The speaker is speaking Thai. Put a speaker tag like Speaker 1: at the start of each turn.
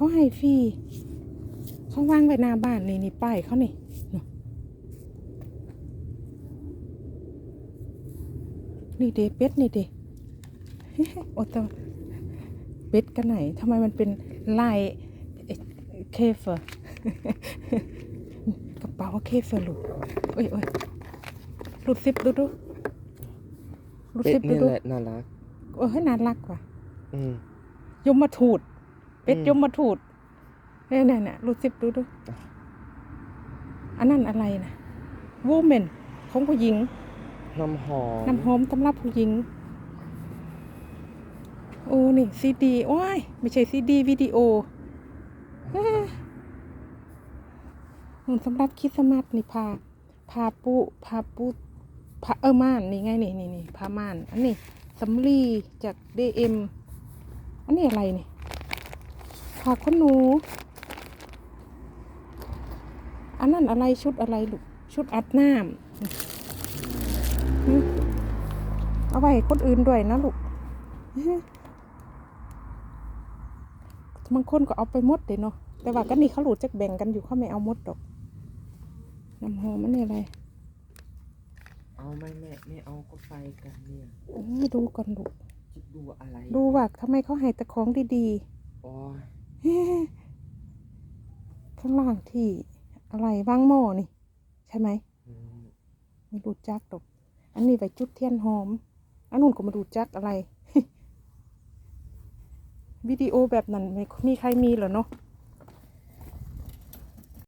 Speaker 1: เขาให้ฟรีเขาวางไว้หน้าบ้านนี่นี่ป้ายเขานี่เนาะนี่เดเป็ดนี่เดโอ้ตัวเป็ดกันไหนทำไมมันเป็นลายเอ่อเคฟเฟอร์กระเป๋าเคฟเฟอร์หลุดเอ้ยเอ้ยหลุดซิปดูดูหลุด
Speaker 2: เป็
Speaker 1: ซิ
Speaker 2: ด
Speaker 1: ปดู
Speaker 2: นี่
Speaker 1: ดู
Speaker 2: แหละน่ารัก
Speaker 1: เออให้น่ารักว่ะ
Speaker 2: อืม
Speaker 1: ยมมาถูด เป็ด
Speaker 2: อืม
Speaker 1: ยมมาถูดเนี่ยเนี่ยเนี่ยรูดซิปดูดู
Speaker 2: อะ
Speaker 1: อันนั้นอะไรนะวูแมนของผู้หญิง
Speaker 2: น้ำหอม
Speaker 1: น้ำหอมสำหรับผู้หญิง โอ้นี่ซีดีโอ้ยไม่ใช่ซีดีวิดีโอเอ้อมันสำหรับคริดสต์มาสนี่พาพาปุพาปุพาเออม่านนี่ไงนี่นี่นี่พาม่าน อันนี้สำลีจากเดเอ็มอันนี้อะไรนี่ พาขนหนู อันนั้นอะไรชุดอะไรลูก ชุดอัดน้ำอืมเอาไว้ให้คนอื่นด้วยนะลูกบางคนก็เอาไปหมดเด้เนาะ แต่ว่าก็นี่เขาหลุดจากแบ่งกันอยู่เขาไม่เอาหมดดอก น้ำหอมมันนี่อะไร
Speaker 2: เอาไหม่แม่ไม่เอาก็ไปกันเนี่ย
Speaker 1: เอ้ยดูก่อนลูก
Speaker 2: คิดดูอะไร
Speaker 1: ดูว่าทำไมเขาให้แต่ของดี
Speaker 2: โอ้ย
Speaker 1: ๆ ข้างล่างที่อะไรวางหม้อนี่ ใช่ไหม
Speaker 2: ม
Speaker 1: ไม่รู้จักดอกอันนี้ไปจุดเทียนหอม อันนู้นก็มาดูจักอะไร วิดีโอแบบนั้นไม่มีใครมีเหรอเนาะ